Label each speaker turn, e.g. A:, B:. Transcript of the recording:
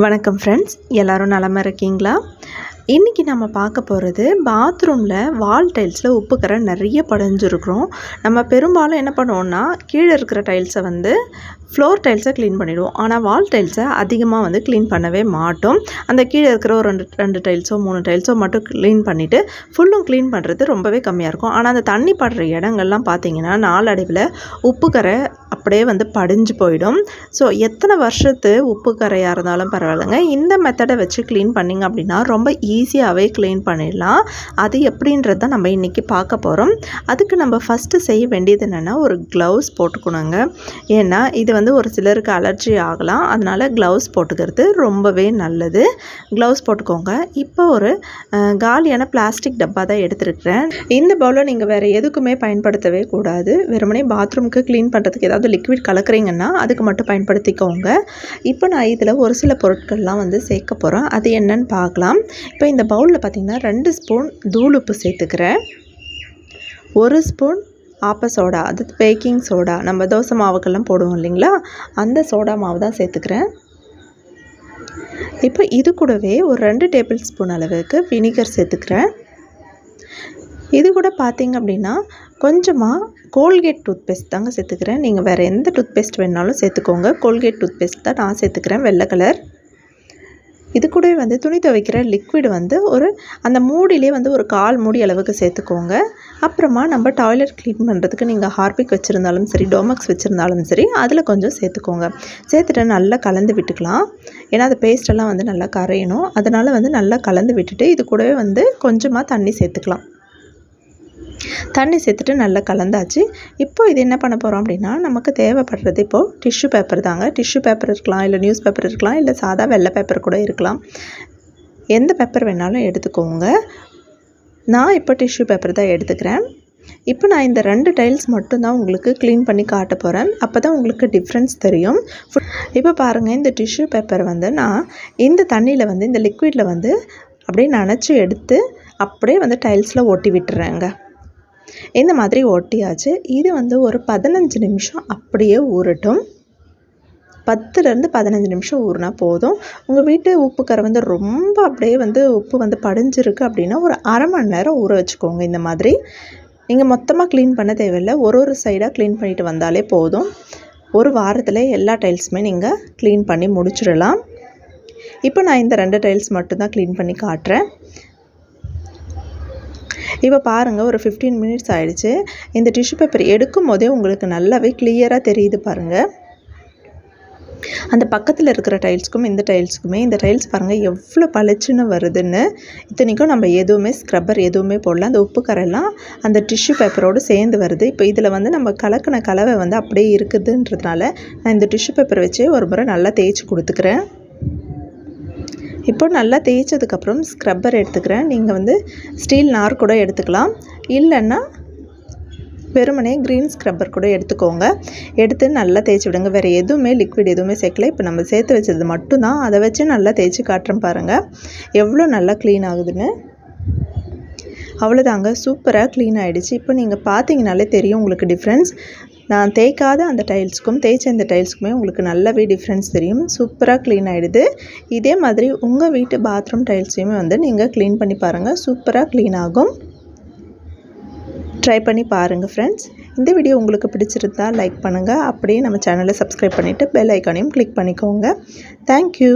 A: வணக்கம் ஃப்ரெண்ட்ஸ் எல்லோரும் நலமாக இருக்கீங்களா? இன்றைக்கி நம்ம பார்க்க போகிறது பாத்ரூமில் வால் டைல்ஸில் உப்பு கரை நிறைய படைஞ்சிருக்கிறோம். நம்ம பெரும்பாலும் என்ன பண்ணுவோம்னா கீழே இருக்கிற டைல்ஸை வந்து ஃப்ளோர் டைல்ஸை க்ளீன் பண்ணிவிடுவோம் ஆனால் வால் டைல்ஸை அதிகமாக வந்து க்ளீன் பண்ணவே மாட்டோம். அந்த கீழே இருக்கிற ஒரு ரெண்டு ரெண்டு டைல்ஸோ மூணு டைல்ஸோ மட்டும் க்ளீன் பண்ணிவிட்டு ஃபுல்லும் க்ளீன் பண்ணுறது ரொம்பவே கம்மியாக இருக்கும். ஆனால் அந்த தண்ணி படுற இடங்கள்லாம் பார்த்திங்கன்னா நாளடைவில் உப்பு கரை அப்படியே வந்து படிஞ்சு போயிடும். ஸோ எத்தனை வருஷத்து உப்பு கரையாக இருந்தாலும் பரவாயில்லைங்க. இந்த மெத்தடை வச்சு க்ளீன் பண்ணிங்க அப்படின்னா ரொம்ப ஈஸியாகவே க்ளீன் பண்ணிடலாம். அது எப்படின்றத நம்ம இன்றைக்கி பார்க்க போகிறோம் அதுக்கு நம்ம ஃபஸ்ட்டு செய்ய வேண்டியது என்னென்னா ஒரு க்ளவுஸ் போட்டுக்கணுங்க. ஏன்னா இது வந்து ஒரு சிலருக்கு அலர்ஜி ஆகலாம். அதனால் க்ளவுஸ் போட்டுக்கிறது ரொம்பவே நல்லது. க்ளவுஸ் போட்டுக்கோங்க. இப்போ ஒரு காலியான பிளாஸ்டிக் டப்பா தான் எடுத்துருக்கிறேன். இந்த பவுலை நீங்கள் வேறு எதுக்குமே பயன்படுத்தவே கூடாது. வெறுமனே பாத்ரூமுக்கு க்ளீன் பண்ணுறதுக்கு ஏதாவது லிக்விட் கலக்குறீங்கன்னா அதுக்கு மட்டும் பயன்படுத்திக்கோங்க. இப்போ நான் இதில் ஒரு சில பொருட்கள்லாம் வந்து சேர்க்க போகிறேன் அது என்னன்னு பார்க்கலாம். இப்போ இந்த பவுலில் பார்த்திங்கன்னா ரெண்டு ஸ்பூன் தூள் உப்பு சேர்த்துக்கிறேன். ஒரு ஸ்பூன் ஆப்ப சோடா அது பேக்கிங் சோடா. நம்ம தோசை மாவுக்கெல்லாம் போடுவோம் இல்லைங்களா? அந்த சோடா மாவு தான் சேர்த்துக்கிறேன். இப்போ இது கூடவே ஒரு ரெண்டு டேபிள் ஸ்பூன் அளவுக்கு வினிகர் சேர்த்துக்கிறேன். இது கூட பார்த்திங்க அப்படின்னா கொஞ்சமாக கோல்கேட் டூத் பேஸ்ட் தாங்க சேர்த்துக்கிறேன். நீங்கள் வேறு எந்த டூத் பேஸ்ட் வேணாலும் சேர்த்துக்கோங்க. கோல்கேட் டூத் பேஸ்ட் தான் நான் சேர்த்துக்கிறேன் வெள்ளை கலர் இது கூடவே வந்து துணி துவைக்கிற லிக்விட் வந்து ஒரு அந்த மூடிலே வந்து ஒரு கால் மூடி அளவுக்கு சேர்த்துக்கோங்க. அப்புறமா நம்ம டாய்லெட் க்ளீன் பண்ணுறதுக்கு நீங்கள் ஹார்பிக் வச்சுருந்தாலும் சரி டோமக்ஸ் வச்சுருந்தாலும் சரி அதில் கொஞ்சம் சேர்த்துக்கோங்க. சேர்த்துட்டு நல்லா கலந்து விட்டுக்கலாம். ஏன்னா அந்த பேஸ்டெல்லாம் வந்து நல்லா கரையணும். அதனால் வந்து நல்லா கலந்து விட்டுட்டு இது கூடவே வந்து கொஞ்சமாக தண்ணி சேர்த்துக்கலாம். தண்ணி சேர்த்துட்டு நல்லா கலந்தாச்சு. இப்போ இது என்ன பண்ண போகிறோம் அப்படின்னா நமக்கு தேவைப்படுறது இப்போது டிஷ்யூ பேப்பர் தாங்க. டிஷ்யூ பேப்பர் இருக்கலாம் இல்லை நியூஸ் பேப்பர் இருக்கலாம் இல்லை சாதா வெள்ளை பேப்பர் கூட இருக்கலாம். எந்த பேப்பர் வேணாலும் எடுத்துக்கோங்க. நான் இப்போ டிஷ்யூ பேப்பர் தான் எடுத்துக்கிறேன். இப்போ நான் இந்த ரெண்டு டைல்ஸ் மட்டும்தான் உங்களுக்கு க்ளீன் பண்ணி காட்ட போகிறேன் அப்போ தான் உங்களுக்கு டிஃப்ரென்ஸ் தெரியும். இப்போ பாருங்கள் இந்த டிஷ்யூ பேப்பர் வந்து நான் இந்த தண்ணியில் வந்து இந்த லிக்விடில் வந்து அப்படியே நனைச்சி எடுத்து அப்படியே வந்து டைல்ஸில் ஒட்டி விட்டுறேங்க. இந்த மாதிரி ஒட்டியாச்சு இது வந்து ஒரு பதினஞ்சு நிமிஷம் அப்படியே ஊறட்டும். பத்துலேருந்து பதினஞ்சு நிமிஷம் ஊறினா போதும். உங்கள் வீட்டு உப்புக்கரை வந்து ரொம்ப அப்படியே வந்து உப்பு வந்து படிஞ்சிருக்கு அப்படின்னா ஒரு அரை மணி நேரம் ஊற வச்சுக்கோங்க இந்த மாதிரி. நீங்கள் மொத்தமாக க்ளீன் பண்ண தேவையில்லை. ஒரு ஒரு சைடாக க்ளீன் பண்ணிட்டு வந்தாலே போதும். ஒரு வாரத்தில் எல்லா டைல்ஸுமே நீங்கள் க்ளீன் பண்ணி முடிச்சிடலாம். இப்போ நான் இந்த ரெண்டு டைல்ஸ் மட்டும்தான் க்ளீன் பண்ணி காட்டுறேன். இப்போ பாருங்கள் ஒரு ஃபிஃப்டீன் மினிட்ஸ் ஆகிடுச்சு இந்த டிஷ்யூ பேப்பர் எடுக்கும் போதே உங்களுக்கு நல்லாவே கிளியராக தெரியுது பாருங்கள் அந்த பக்கத்தில் இருக்கிற டைல்ஸுக்கும் இந்த டைல்ஸுக்குமே இந்த டைல்ஸ் பாருங்கள் எவ்வளோ பளிச்சுன்னு வருதுன்னு. இத்தனைக்கும் நம்ம எதுவுமே ஸ்க்ரப்பர் எதுவுமே போடல. அந்த உப்பு கரெல்லாம் அந்த டிஷ்யூ பேப்பரோடு சேர்ந்து வருது. இப்போ இதில் வந்து நம்ம கலக்கின கலவை வந்து அப்படியே இருக்குதுன்றதுனால நான் இந்த டிஷ்யூ பேப்பர் வச்சு ஒரு முறை நல்லா தேய்ச்சி கொடுத்துக்கிறேன். இப்போ நல்லா தேய்ச்சதுக்கப்புறம் ஸ்க்ரப்பர் எடுத்துக்கிறேன். நீங்கள் வந்து ஸ்டீல் நார் கூட எடுத்துக்கலாம். இல்லைன்னா வெறுமனே க்ரீன் ஸ்க்ரப்பர் கூட எடுத்துக்கோங்க. எடுத்து நல்லா தேய்ச்சி விடுங்க. வேறு எதுவுமே லிக்விட் எதுவுமே சேர்க்கல. இப்போ நம்ம சேர்த்து வச்சது மட்டும்தான். அதை வச்சு நல்லா தேய்ச்சி காட்டுறோம் பாருங்கள் எவ்வளோ நல்லா க்ளீன் ஆகுதுன்னு. அவ்வளோதாங்க. சூப்பராக க்ளீன் ஆகிடுச்சு இப்போ நீங்கள் பார்த்தீங்கனாலே தெரியும் உங்களுக்கு டிஃப்ரென்ஸ் நான் தேய்க்காத அந்த டைல்ஸுக்கும் தேய்ச்ச இந்த டைல்ஸுக்குமே உங்களுக்கு நல்லாவே டிஃப்ரென்ஸ் தெரியும். சூப்பராக க்ளீன் ஆகிடுது இதே மாதிரி உங்கள் வீட்டு பாத்ரூம் டைல்ஸையுமே வந்து நீங்கள் க்ளீன் பண்ணி பாருங்கள் சூப்பராக க்ளீன் ஆகும். ட்ரை பண்ணி பாருங்கள் ஃப்ரெண்ட்ஸ் இந்த வீடியோ உங்களுக்கு பிடிச்சிருந்தா லைக் பண்ணுங்கள் அப்படியே நம்ம சேனலை சப்ஸ்கிரைப் பண்ணிவிட்டு பெல் ஐக்கானையும் கிளிக் பண்ணிக்கோங்க. தேங்க்யூ